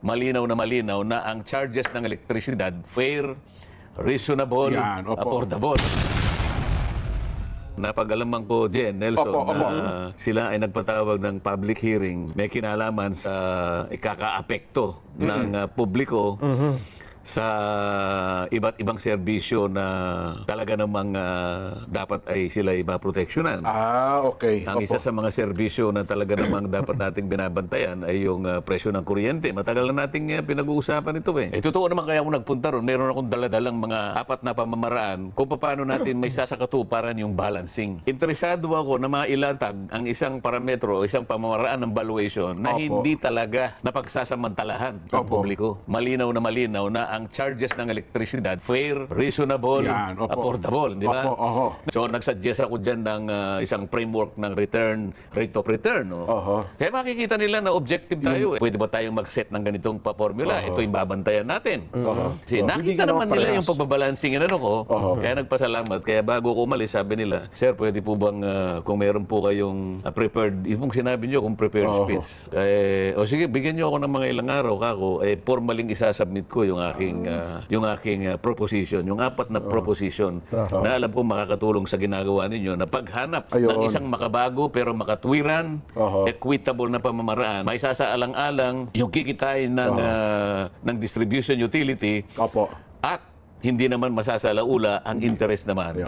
malinaw na malinaw na ang charges ng elektrisidad fair, reasonable, Yan, opo. affordable. Napag-alaman ko, Jen, Nelson, Opo, opo. na sila ay nagpatawag ng public hearing. May kinalaman sa ikaka-apekto ng uh, publiko sa iba't ibang serbisyo na talaga namang uh, dapat ay sila ay maproteksyonan. Ah, okay. Ang isa sa mga serbisyo na talaga namang dapat nating binabantayan ay yung uh, presyo ng kuryente. Matagal na nating uh, pinag-uusapan ito eh. Eh, totoo naman kaya ako nagpunta ron. Meron akong daladalang mga apat na pamamaraan kung paano natin may sasakatuparan yung balancing. Interesado ako na mailatag ang isang parametro o isang pamamaraan ng valuation na Opo. hindi talaga napagsasamantalahan ng Opo. publiko. Malinaw na malinaw na ang charges ng elektrisidad fair, reasonable, Yan, opo. affordable, di ba? Opo, oho. So nagsuggest ako dyan ng ah, isang framework ng return, rate of return. No? Oho. Kaya makikita nila na objective tayo. Eh. Pwede ba tayong mag-set ng ganitong pa-formula? Ito yung babantayan natin. Kasi Oho. nakita Hindi naman naman nila parehas. yung pagbabalancing ano ko. Kaya nagpasalamat. Kaya bago ko umalis, sabi nila, Sir, pwede po bang ah, kung meron po kayong ah, prepared, yung sinabi nyo kung prepared Oho. speech. Eh, o sige, bigyan nyo ako ng mga ilang araw kako, eh, formaling isasubmit ko yung aking ah, yung aking ah, proposition, yung apat na proposition na alam ko makakatulong sa ginagawa ninyo na paghanap ng Ayun. isang makabago pero makatwiran, Oho. equitable na pamamaraan, may sasaalang-alang yung kikitain ng, ah, ng distribution utility Opo. at hindi naman masasalaula ang interest naman